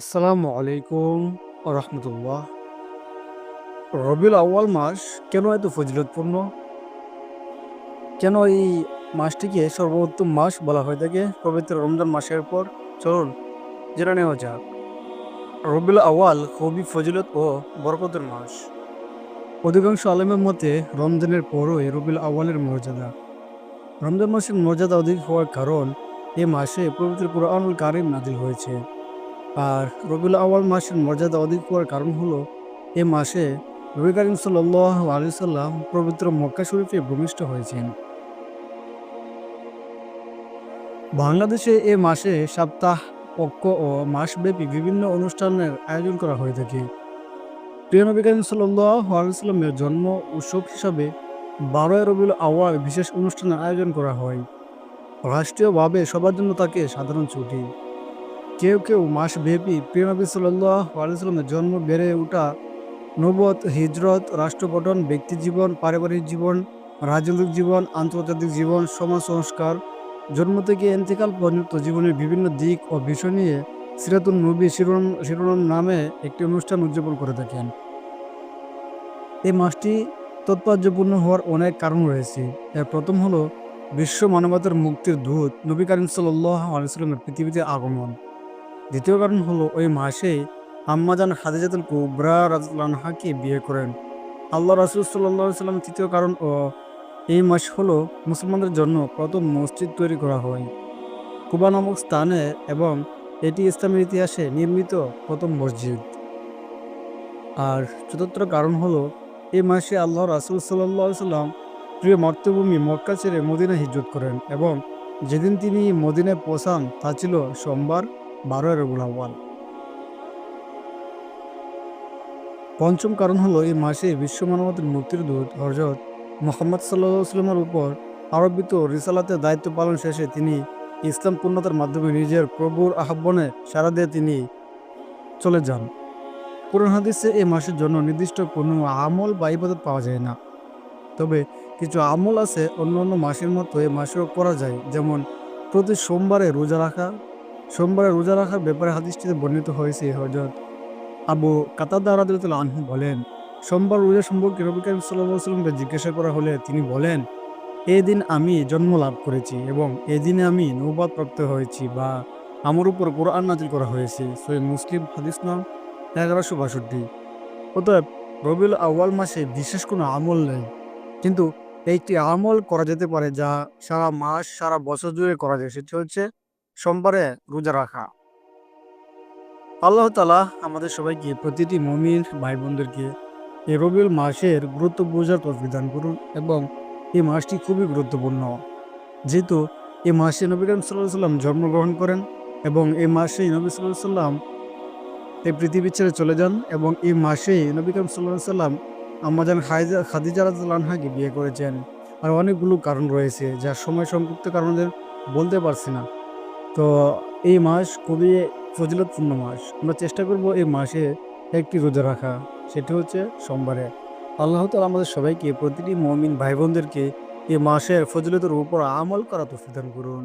আসসালামু আলাইকুম রহমতুল্লাহ। রবিউল আউয়াল মাস কেন এত ফজিলতপূর্ণ? কেন এই মাসটিকে সর্বোত্তম মাস বলা হয়ে থাকে পবিত্র রমজান মাসের পর? চলুন, জেনে নেওয়া যাক। রবিউল আউয়াল খুবই ফজিলত ও বরকতের মাস। অধিকাংশ আলমের মতে, রমজানের পরই রবিউল আউয়ালের মর্যাদা। রমজান মাসের মর্যাদা অধিক হওয়ার কারণ, এ মাসে পবিত্র কুরআনুল কারিম নাজিল হয়েছে। আর রবিউল আউয়াল মাসের মর্যাদা অধিক হওয়ার কারণ হলো, এ মাসে নবী করিম সাল্লাহ আলিয়াল্লাম পবিত্র মক্কা শরীফে ভূমিষ্ঠ হয়েছেন। বাংলাদেশে এ মাসে সপ্তাহ, পক্ষ ও মাসব্যাপী বিভিন্ন অনুষ্ঠানের আয়োজন করা হয়ে থাকে। প্রিয় নবী করিম আলিয়াল্লামের জন্ম উৎসব হিসাবে বারোই রবিউল আউয়াল বিশেষ অনুষ্ঠানের আয়োজন করা হয়। রাষ্ট্রীয়ভাবে সবার জন্য তাকে সাধারণ ছুটি। কেউ কেউ মাসব্যাপী প্রিয়নবী সাল্লাহ আলাইসাল্লামের জন্ম বেড়ে ওঠা নবত হিজরত রাষ্ট্রপটন ব্যক্তি জীবন, পারিবারিক জীবন, রাজনৈতিক জীবন, আন্তর্জাতিক জীবন, সমাজ সংস্কার, জন্ম থেকে এন্তিকাল পর্যন্ত জীবনের বিভিন্ন দিক ও বিষয় নিয়ে সিরাতুল নবী শিরোনাম শিরোনাম নামে একটি অনুষ্ঠান উদযাপন করে থাকেন। এই মাসটি তাৎপর্যপূর্ণ হওয়ার অনেক কারণ রয়েছে। এর প্রথম হলো, বিশ্ব মানবতার মুক্তির দূত নবী করিম সাল্লাহ আলাইসাল্লামের পৃথিবীতে আগমন। দ্বিতীয় কারণ হলো ওই মাসে আম্মাজান খাদিজাতুল কুবরা রাজলানহাকে বিয়ে করেন। আল্লাহ রাসুল সাল্লাহ সাল্লাম তৃতীয় কারণ ও এই মাস হলো মুসলমানদের জন্য প্রথম মসজিদ তৈরি করা হয়। কুবা নামক স্থানে এবং এটি ইসলামের ইতিহাসে নির্মিত প্রথম মসজিদ। আর চতুর্থ কারণ হলো এই মাসে আল্লাহ রাসুল সাল্লাহ সাল্লাম প্রিয় মাতৃভূমি মক্কা ছেড়ে মদিনা হিজরত করেন এবং যেদিন তিনি মদিনায় পৌঁছান তা ছিল সোমবার বারোই আউয়াল পঞ্চম কারণ হলো এই মাসে বিশ্ব মানবতার মুক্তির দূত হরজত মোহাম্মদ সাল্লামের উপর আরোপিত রিসালাতের দায়িত্ব পালন শেষে তিনি ইসলাম পূর্ণতার মাধ্যমে নিজের প্রভুর আহ্বানে সারা দিয়ে তিনি চলে যান। পুরান হাদিসে এই মাসের জন্য নির্দিষ্ট কোনো আমল বা ইবাদত পাওয়া যায় না। তবে কিছু আমল আছে অন্য অন্য মাসের মতো এই মাসেও করা যায়, যেমন প্রতি সোমবারে রোজা রাখা সোমবারে রোজা রাখার ব্যাপারে হাদিসটিতে বর্ণিত হয়েছে হজরত আবু কাতাদা রাদিয়াল্লাহু আনহু বলেন, সোমবার রোজা সম্পর্কে রবি করিম সাল্লামকে জিজ্ঞাসা করা হলে তিনি বলেন এই দিন আমি জন্ম লাভ করেছি এবং এই দিনে আমি নৌবাদ প্রাপ্ত হয়েছি বা আমার উপর কোরআন নাজিল করা হয়েছে। সই মুসলিম, হাদিস নাম এগারোশো বাষট্টি। অতএব রবিউল আউয়াল মাসে বিশেষ কোনো আমল নেই, কিন্তু একটি আমল করা যেতে পারে যা সারা মাস, সারা বছর জুড়ে করা যায়। সেটি হচ্ছে সোমবারে রোজা রাখা। আল্লাহ তালা আমাদের সবাইকে প্রতিটি মমির ভাই বোনদেরকে এই রবিউল মাসের গুরুত্ব বোঝার তফিক করুন এবং এই মাসটি খুবই গুরুত্বপূর্ণ। যেহেতু এই মাসে নবী করিম সাল্লাহ সাল্লাম জন্মগ্রহণ করেন এবং এই মাসেই নবী সাল্লাহ সাল্লাম এই পৃথিবী ছেড়ে চলে যান এবং এই মাসেই নবী করিম সাল্লাহ সাল্লাম আমাজান খাইজা, খাদিজা রাজহাকে বিয়ে করেছেন। আর অনেকগুলো কারণ রয়েছে যা সময় সংক্ষিপ্ত কারণে বলতে পারছি না। তো এই মাস খুবই ফজিলতপূর্ণ মাস। আমরা চেষ্টা করব এই মাসে একটি রোজা রাখা, সেটি হচ্ছে সোমবারে। আল্লাহ তালা আমাদের সবাইকে, প্রতিটি মমিন ভাই বোনদেরকে এই মাসের ফজিলতের উপর আমল করা তো করুন।